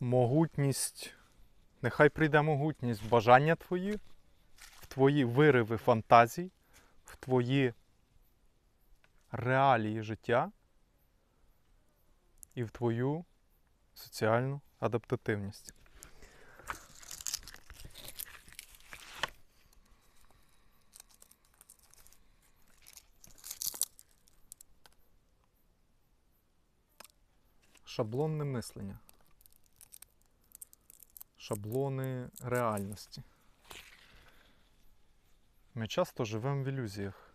могутність, нехай прийде могутність бажання твої, в твої вириви фантазій, в твої реалії життя і в твою соціальну адаптативність. Шаблонне мислення. Шаблони реальності. Ми часто живемо в ілюзіях.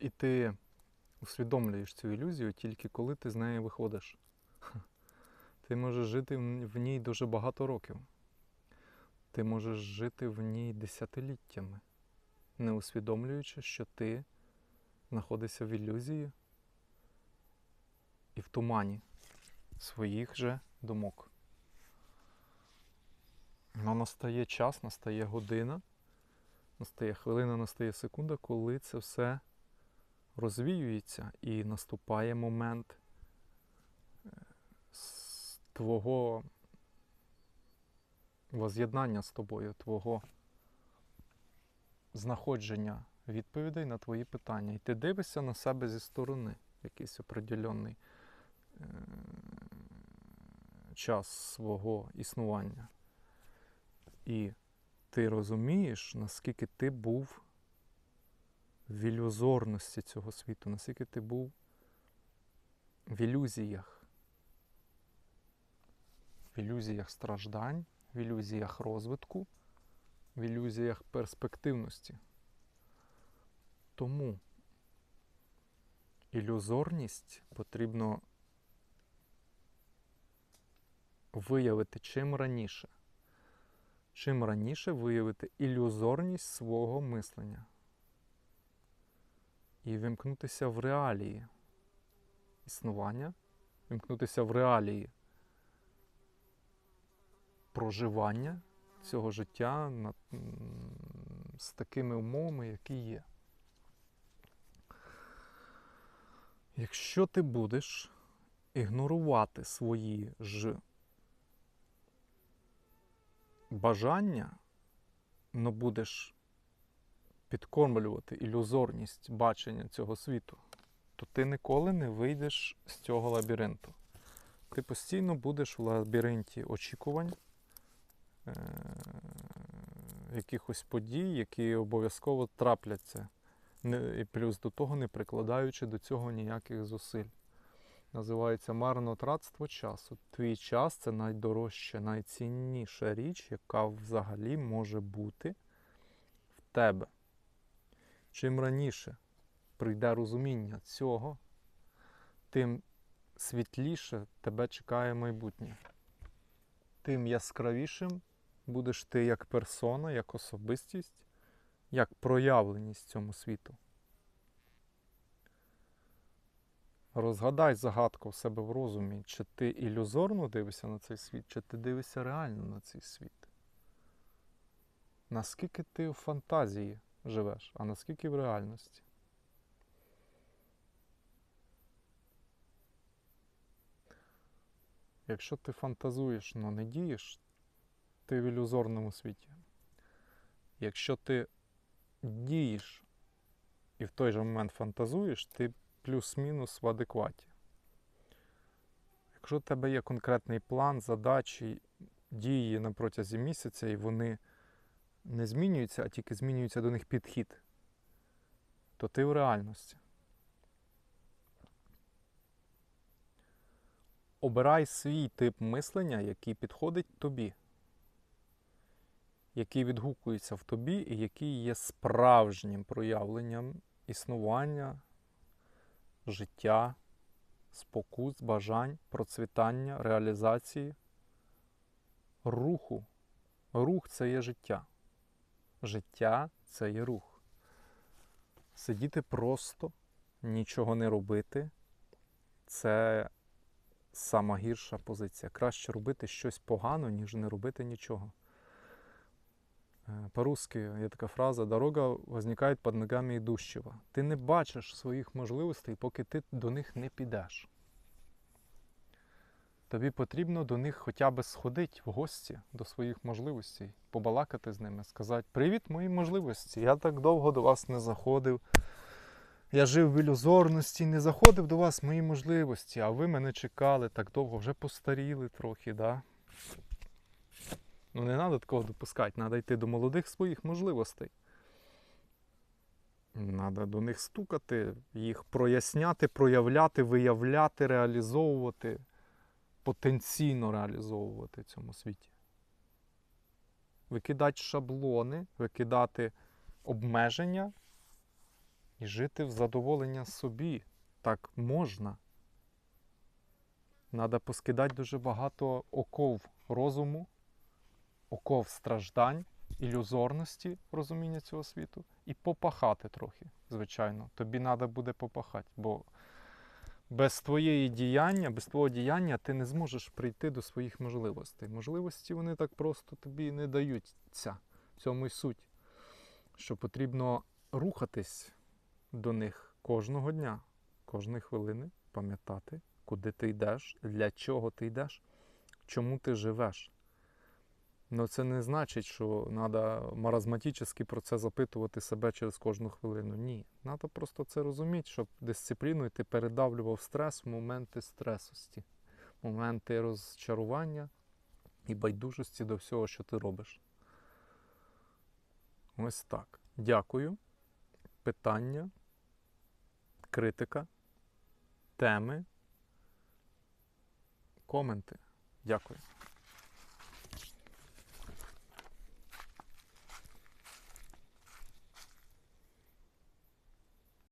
І ти усвідомлюєш цю ілюзію тільки коли ти з неї виходиш. Ти можеш жити в ній дуже багато років. Ти можеш жити в ній десятиліттями, не усвідомлюючи, що ти знаходишся в ілюзії і в тумані своїх же думок. Но настає час, настає година, настає хвилина, настає секунда, коли це все розвіюється і наступає момент е, твого воз'єднання з тобою, твого знаходження відповідей на твої питання. І ти дивишся на себе зі сторони, якийсь определенний е, час свого існування. І ти розумієш, наскільки ти був в ілюзорності цього світу, наскільки ти був в ілюзіях. В ілюзіях страждань, в ілюзіях розвитку, в ілюзіях перспективності. Тому ілюзорність потрібно виявити чим раніше. Чим раніше виявити ілюзорність свого мислення і вимкнутися в реалії існування, вимкнутися в реалії проживання цього життя на, з такими умовами, які є. Якщо ти будеш ігнорувати свої ж бажання, но будеш підкормлювати ілюзорність бачення цього світу, то ти ніколи не вийдеш з цього лабіринту. Ти постійно будеш в лабіринті очікувань, е- якихось подій, які обов'язково трапляться, і плюс до того не прикладаючи до цього ніяких зусиль. Називається марнотратство часу. Твій час це найдорожча, найцінніша річ, яка взагалі може бути в тебе. Чим раніше прийде розуміння цього, тим світліше тебе чекає майбутнє. Тим яскравішим будеш ти як персона, як особистість, як проявленість цьому світу. Розгадай загадку в себе в розумі, чи ти ілюзорно дивишся на цей світ, чи ти дивишся реально на цей світ. Наскільки ти в фантазії живеш, а наскільки в реальності? Якщо ти фантазуєш, але не дієш, ти в ілюзорному світі. Якщо ти дієш і в той же момент фантазуєш, ти плюс-мінус в адекваті. Якщо у тебе є конкретний план, задачі, дії на протязі місяця, і вони не змінюються, а тільки змінюється до них підхід, то ти в реальності. Обирай свій тип мислення, який підходить тобі, який відгукується в тобі і який є справжнім проявленням існування, життя, спокус, бажань, процвітання, реалізації, руху. Рух це є життя. Життя це є рух. Сидіти просто, нічого не робити це сама гірша позиція. Краще робити щось погано, ніж не робити нічого. Е, По-русски є така фраза дорога возникає під ногами ідущого. Ти не бачиш своїх можливостей, поки ти до них не підеш. тобі потрібно до них хоча б сходити в гості до своїх можливостей, побалакати з ними, сказати: Привіт, мої можливості! Я так довго до вас не заходив. Я жив в ілюзорності, не заходив до вас мої можливості, а ви мене чекали так довго, вже постаріли трохи, да? Ну не треба такого допускати, треба йти до молодих своїх можливостей. Треба до них стукати, їх проясняти, проявляти, виявляти, реалізовувати, потенційно реалізовувати в цьому світі. Викидати шаблони, викидати обмеження і жити в задоволення собі. Так можна. Треба поскидати дуже багато оков розуму, оков страждань, ілюзорності розуміння цього світу і попахати трохи, звичайно. Тобі треба буде попахати, бо без твоєї діяння, без твого діяння ти не зможеш прийти до своїх можливостей. Можливості вони так просто тобі не даються. В цьому й суть. Що потрібно рухатись до них кожного дня, кожної хвилини, пам'ятати, куди ти йдеш, для чого ти йдеш, чому ти живеш. Ну це не значить, що треба маразматично про це запитувати себе через кожну хвилину. Ні. Треба просто це розуміти, щоб дисципліною ти передавлював стрес в моменти стресості, моменти розчарування і байдужості до всього, що ти робиш. Ось так. Дякую. Питання, критика, теми, коменти. Дякую.